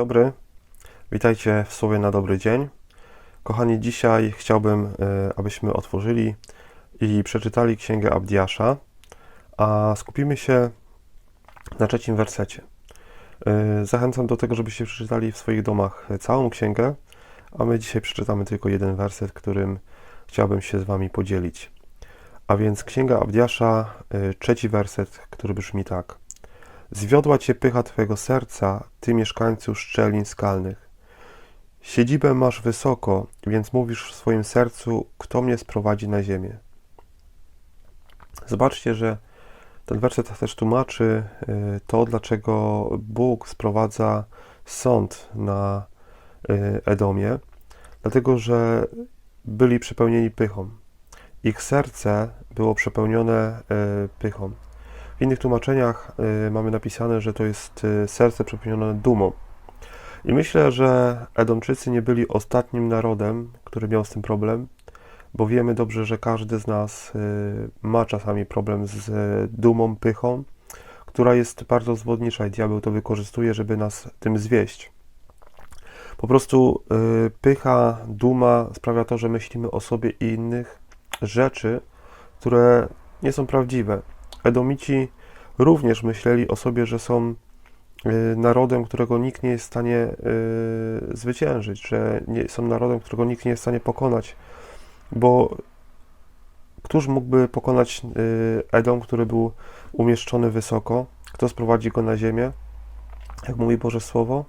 dobry, witajcie w Słowie na dobry dzień. Kochani, dzisiaj chciałbym, e, abyśmy otworzyli i przeczytali Księgę Abdiasza, a skupimy się na trzecim wersecie. E, Zachęcam do tego, żebyście przeczytali w swoich domach całą księgę, a my dzisiaj przeczytamy tylko jeden werset, którym chciałbym się z Wami podzielić. A więc Księga Abdiasza, e, trzeci werset, który brzmi tak. Zwiodła cię pycha twego serca, ty mieszkańcu szczelin skalnych. Siedzibę masz wysoko, więc mówisz w swoim sercu, kto mnie sprowadzi na ziemię. Zobaczcie, że ten werset też tłumaczy y, to, dlaczego Bóg sprowadza sąd na y, Edomie, dlatego że byli przepełnieni pychą. Ich serce było przepełnione y, pychą. W innych tłumaczeniach y, mamy napisane, że to jest y, serce przepełnione dumą. I myślę, że Edomczycy nie byli ostatnim narodem, który miał z tym problem, bo wiemy dobrze, że każdy z nas y, ma czasami problem z dumą, pychą, która jest bardzo zwodnicza i diabeł to wykorzystuje, żeby nas tym zwieść. Po prostu pycha, duma sprawia to, że myślimy o sobie i innych rzeczy, które nie są prawdziwe. Edomici również myśleli o sobie, że są y, narodem, którego nikt nie jest w stanie y, zwyciężyć, że nie, są narodem, którego nikt nie jest w stanie pokonać, bo któż mógłby pokonać y, Edom, który był umieszczony wysoko? Kto sprowadzi go na ziemię? Jak mówi Boże Słowo?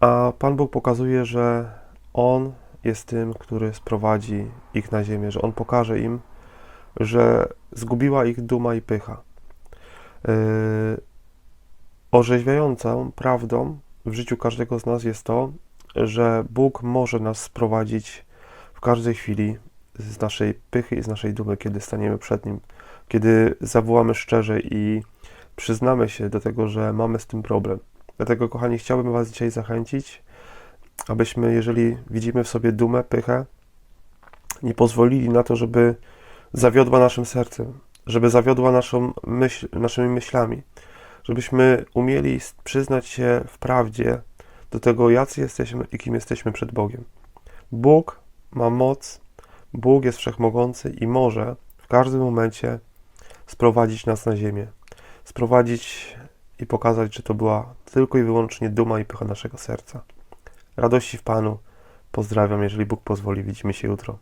A Pan Bóg pokazuje, że On jest tym, który sprowadzi ich na ziemię, że On pokaże im, że zgubiła ich duma i pycha. Yy, orzeźwiającą prawdą w życiu każdego z nas jest to, że Bóg może nas sprowadzić w każdej chwili z naszej pychy i z naszej dumy, kiedy staniemy przed Nim, kiedy zawołamy szczerze i przyznamy się do tego, że mamy z tym problem. Dlatego, kochani, chciałbym Was dzisiaj zachęcić, abyśmy, jeżeli widzimy w sobie dumę, pychę, nie pozwolili na to, żeby zawiodła naszym sercem, żeby zawiodła naszą myśl, naszymi myślami, żebyśmy umieli przyznać się w prawdzie do tego, jacy jesteśmy i kim jesteśmy przed Bogiem. Bóg ma moc, Bóg jest wszechmogący i może w każdym momencie sprowadzić nas na ziemię, sprowadzić i pokazać, że to była tylko i wyłącznie duma i pycha naszego serca. Radości w Panu. Pozdrawiam, jeżeli Bóg pozwoli, widzimy się jutro.